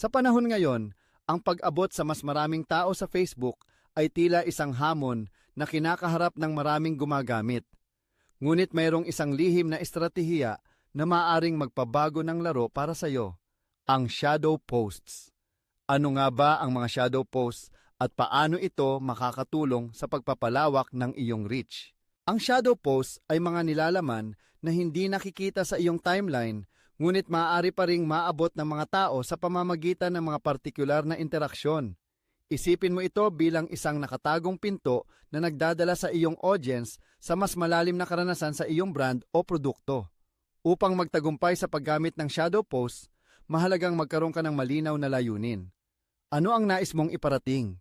Sa panahon ngayon, ang pag-abot sa mas maraming tao sa Facebook ay tila isang hamon na kinakaharap ng maraming gumagamit. Ngunit mayroong isang lihim na estratehiya na maaring magpabago ng laro para sa iyo, ang shadow posts. Ano nga ba ang mga shadow posts at paano ito makakatulong sa pagpapalawak ng iyong reach? Ang shadow posts ay mga nilalaman na hindi nakikita sa iyong timeline ngunit maaari pa ring maabot ng mga tao sa pamamagitan ng mga partikular na interaksyon. Isipin mo ito bilang isang nakatagong pinto na nagdadala sa iyong audience sa mas malalim na karanasan sa iyong brand o produkto. Upang magtagumpay sa paggamit ng shadow posts, mahalagang magkaroon ka ng malinaw na layunin. Ano ang nais mong iparating?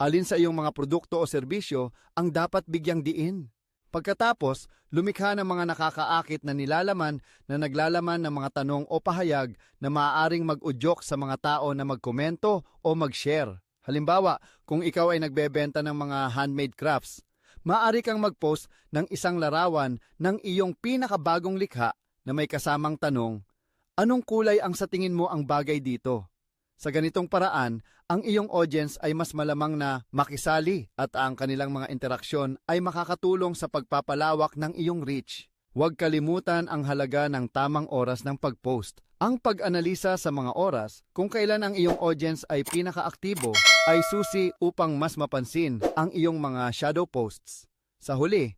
Alin sa iyong mga produkto o serbisyo ang dapat bigyang diin? Pagkatapos, lumikha ng mga nakakaakit na nilalaman na naglalaman ng mga tanong o pahayag na maaaring mag-udyok sa mga tao na magkomento o mag-share. Halimbawa, kung ikaw ay nagbebenta ng mga handmade crafts, maaari kang mag-post ng isang larawan ng iyong pinakabagong likha na may kasamang tanong, Anong kulay ang sa tingin mo ang bagay dito? Sa ganitong paraan, ang iyong audience ay mas malamang na makisali at ang kanilang mga interaksyon ay makakatulong sa pagpapalawak ng iyong reach. Huwag kalimutan ang halaga ng tamang oras ng pag-post. Ang pag-analisa sa mga oras kung kailan ang iyong audience ay pinakaaktibo ay susi upang mas mapansin ang iyong mga shadow posts. Sa huli,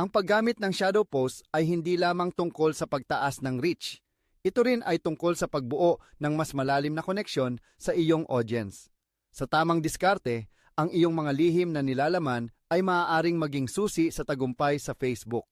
ang paggamit ng shadow posts ay hindi lamang tungkol sa pagtaas ng reach. Ito rin ay tungkol sa pagbuo ng mas malalim na koneksyon sa iyong audience. Sa tamang diskarte, ang iyong mga lihim na nilalaman ay maaaring maging susi sa tagumpay sa Facebook.